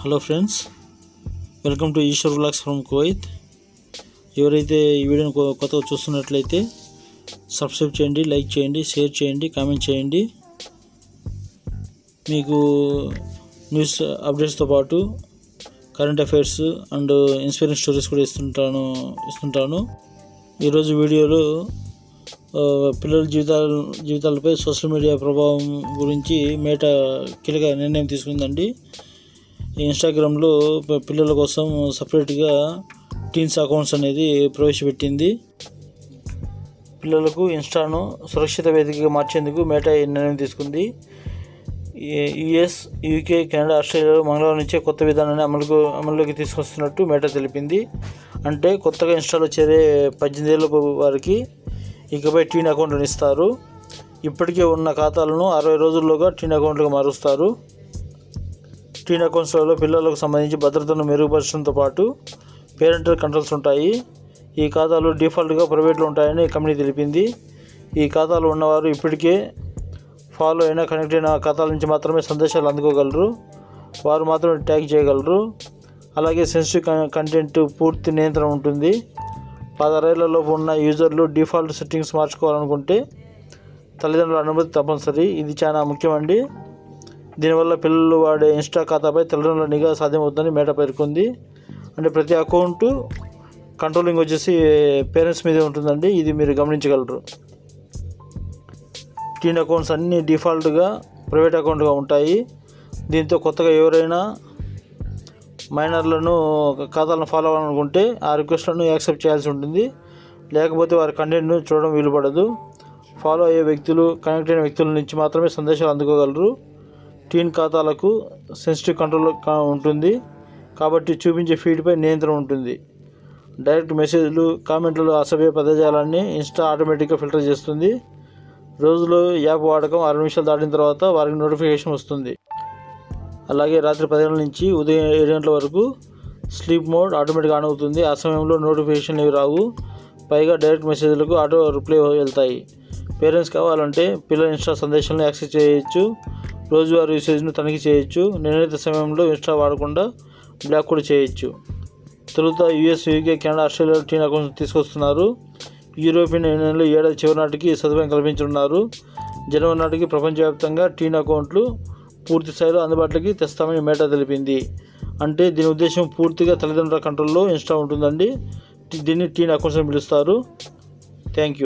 Hello friends welcome to Eshwar blogs from Kuwait. ఎవరైతే ఈ వీడియోని కొ- కొత్తగా చూస్తున్నట్లయితే సబ్స్క్రైబ్ చేయండి లైక్ చేయండి షేర్ చేయండి కామెంట్ చేయండి. మీకు న్యూస్ అప్డేట్స్తో పాటు current affairs and inspiring stories కూడా ఇస్తుంటాను ఇస్తుంటాను. ఈరోజు వీడియోలో పిల్లల జీవితాల జీవితాలపై సోషల్ మీడియా ప్రభావం గురించి మేట కీలక నిర్ణయం తీసుకుందండి. ఇన్స్టాగ్రామ్లో పిల్లల కోసం సపరేట్గా టీన్స్ అకౌంట్స్ అనేది ప్రవేశపెట్టింది. పిల్లలకు ఇన్స్టాను సురక్షిత వేదికగా మార్చేందుకు మేటా నిర్ణయం తీసుకుంది. యుఎస్ యూకే కెనడా ఆస్ట్రేలియాలో మంగళవారం నుంచే కొత్త విధానాన్ని అమలుకు అమల్లోకి తీసుకొస్తున్నట్టు మేటా తెలిపింది. అంటే కొత్తగా ఇన్స్టాలో చేరే పద్దెనిమిది ఏళ్ళ వారికి ఇకపై టీన్ అకౌంట్లను ఇస్తారు. ఇప్పటికే ఉన్న ఖాతాలను అరవై రోజుల్లోగా టీన్ అకౌంట్లుగా మారుస్తారు. టీన్ అకౌంట్స్లలో పిల్లలకు సంబంధించి భద్రతను మెరుగుపరచడంతో పాటు పేరెంటల్ కంట్రోల్స్ ఉంటాయి. ఈ ఖాతాలు డిఫాల్ట్గా ప్రైవేట్లో ఉంటాయని కంపెనీ తెలిపింది. ఈ ఖాతాలు ఉన్నవారు ఇప్పటికే ఫాలో అయిన కనెక్ట్ అయిన ఖాతాల నుంచి మాత్రమే సందేశాలు అందుకోగలరు. వారు మాత్రమే ట్యాగ్ చేయగలరు. అలాగే సెన్సిటివ్ కంటెంట్ పూర్తి నియంత్రణ ఉంటుంది. పదహారేళ్ళలోపు ఉన్న యూజర్లు డిఫాల్ట్ సెట్టింగ్స్ మార్చుకోవాలనుకుంటే తల్లిదండ్రుల అనుమతి తప్పనిసరి. ఇది చాలా ముఖ్యమండి. దీనివల్ల పిల్లలు వాడే ఇన్స్టా ఖాతాపై తల్లిదండ్రుల నిఘా సాధ్యమవుతుందని మేట పేర్కొంది. అంటే ప్రతి అకౌంట్ కంట్రోలింగ్ వచ్చేసి పేరెంట్స్ మీదే ఉంటుందండి. ఇది మీరు గమనించగలరు. టీన్ అకౌంట్స్ అన్నీ డిఫాల్ట్గా ప్రైవేట్ అకౌంట్గా ఉంటాయి. దీంతో కొత్తగా ఎవరైనా మైనర్లను ఖాతాలను ఫాలో అవ్వాలనుకుంటే ఆ రిక్వెస్ట్లను యాక్సెప్ట్ చేయాల్సి ఉంటుంది. లేకపోతే వారి కంటెంట్ను చూడడం వీలుపడదు. ఫాలో అయ్యే వ్యక్తులు కనెక్ట్ అయిన వ్యక్తుల నుంచి మాత్రమే సందేశాలు అందుకోగలరు. టీన్ ఖాతాలకు సెన్సిటివ్ కంట్రోల్ కా- ఉంటుంది. కాబట్టి చూపించే ఫీడ్పై నియంత్రణ ఉంటుంది. డైరెక్ట్ మెసేజ్లు కామెంట్లు అసభ్య పదజాలాన్ని ఇన్స్టా ఆటోమేటిక్గా ఫిల్టర్ చేస్తుంది. రోజులో యాప్ వాడకం ఆరు నిమిషాలు దాటిన తర్వాత వారికి నోటిఫికేషన్ వస్తుంది. అలాగే రాత్రి పది గంటల నుంచి ఉదయం ఏడు గంటల వరకు స్లీప్ మోడ్ ఆటోమేటిక్గా ఆన్ అవుతుంది. ఆ సమయంలో నోటిఫికేషన్లు ఏవి రావు. పైగా డైరెక్ట్ మెసేజ్లకు ఆటో రిప్లై వెళ్తాయి. పేరెంట్స్ కావాలంటే పిల్లల ఇన్స్టా సందేశాలను యాక్సెస్ చేయొచ్చు. రోజువారీ యూసేజ్ను తనిఖీ చేయొచ్చు. నిర్ణీత సమయంలో ఇన్స్టా వాడకుండా బ్లాక్ కూడా చేయొచ్చు. తొలుత US UK Canada Australia teen accounts తీసుకొస్తున్నారు. యూరోపియన్ యూనియన్లో ఏడాది చివరి నాటికి సదుపాయం కల్పించనున్నారు. జనవరి నాటికి ప్రపంచవ్యాప్తంగా టీన్ అకౌంట్లు పూర్తి స్థాయిలో అందుబాటులోకి తెస్తామని మేటా తెలిపింది. అంటే దీని ఉద్దేశం పూర్తిగా తల్లిదండ్రుల కంట్రోల్లో ఇన్స్టా ఉంటుందండి. దీన్ని టీన్ అకౌంట్స్ అని పిలుస్తారు. Thank you.